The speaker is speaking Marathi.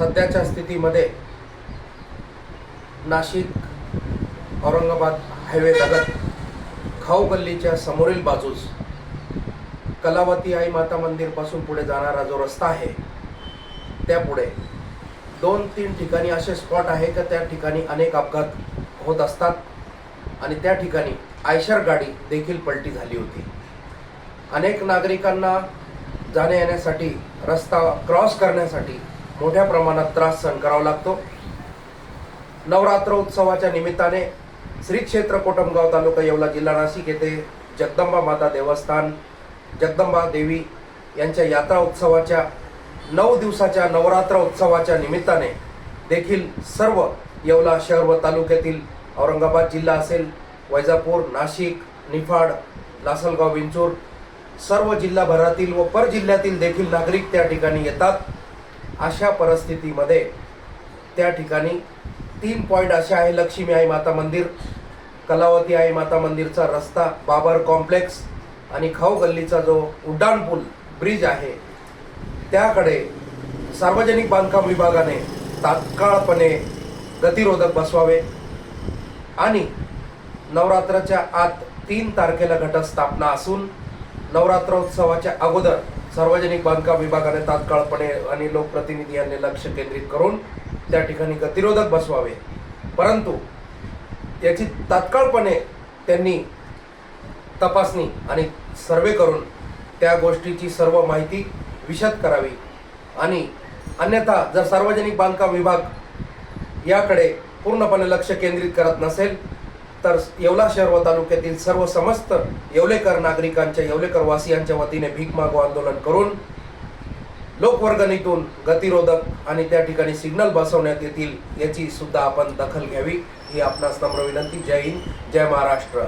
सध्याच्या स्थितीमध्ये नाशिक औरंगाबाद हायवे लगत खाऊ गल्लीच्या समोरील बाजूस कलावती आई माता मंदिरपासून पुढे जाणारा जो रस्ता आहे त्यापुढे दोन तीन ठिकाणी असे स्पॉट आहे का त्या ठिकाणी अनेक अपघात होत असतात आणि त्या ठिकाणी आयशर गाडी देखील पलटी झाली होती. अनेक नागरिकांना जाण्या येण्यासाठी रस्ता क्रॉस करण्यासाठी मोठ्या प्रमाणात त्रास सहन करावा लागतो. नवरात्र उत्सवाच्या निमित्ताने श्री क्षेत्र कोटमगाव तालुका येवला जिल्हा नाशिक येथे जगदंबा माता देवस्थान जगदंबा देवी यांच्या यात्रा उत्सवाच्या नऊ दिवसाच्या नवरात्र उत्सवाच्या निमित्ताने देखील सर्व येवला शहर व तालुक्यातील औरंगाबाद जिल्हा असेल वैजापूर नाशिक निफाड लासलगाव विंचूर सर्व जिल्हाभरातील व पर जिल्ह्यातील देखील नागरिक त्या ठिकाणी येतात. अशा परिस्थितीमध्ये त्या ठिकाणी तीन पॉईंट असे आहे लक्ष्मी आई माता मंदिर कलावती आई माता मंदिरचा रस्ता बाबर कॉम्प्लेक्स आणि खाऊ गल्लीचा जो उड्डाण पूल ब्रिज आहे त्याकडे सार्वजनिक बांधकाम विभागाने तात्काळपणे गतिरोधक बसवावे आणि नवरात्राच्या आत तीन तारखेला घटस्थापना असून नवरात्रोत्सवाच्या अगोदर सार्वजनिक बांधकाम विभागाने तात्काळपणे आणि लोकप्रतिनिधी यांनी लक्ष केंद्रित करून त्या ठिकाणी गतिरोधक बसवावे. परंतु याची तात्काळपणे त्यांनी तपासणी आणि सर्वे करून त्या गोष्टीची सर्व माहिती विशद करावी. आणि अन्यथा जर सार्वजनिक बांधकाम विभाग याकडे पूर्णपणे लक्ष केंद्रित करत नसेल तर येवला शहर व तालुक्यातील सर्व समस्त येवलेकर नागरिकांच्या येवलेकर वासियांच्या वतीने भीक मागो आंदोलन करून लोकवर्गणीतून गतिरोधक आणि त्या ठिकाणी सिग्नल बसवण्यात येतील याची सुद्धा आपण दखल घ्यावी ही आपणास नम्र विनंती. जय हिंद जय महाराष्ट्र.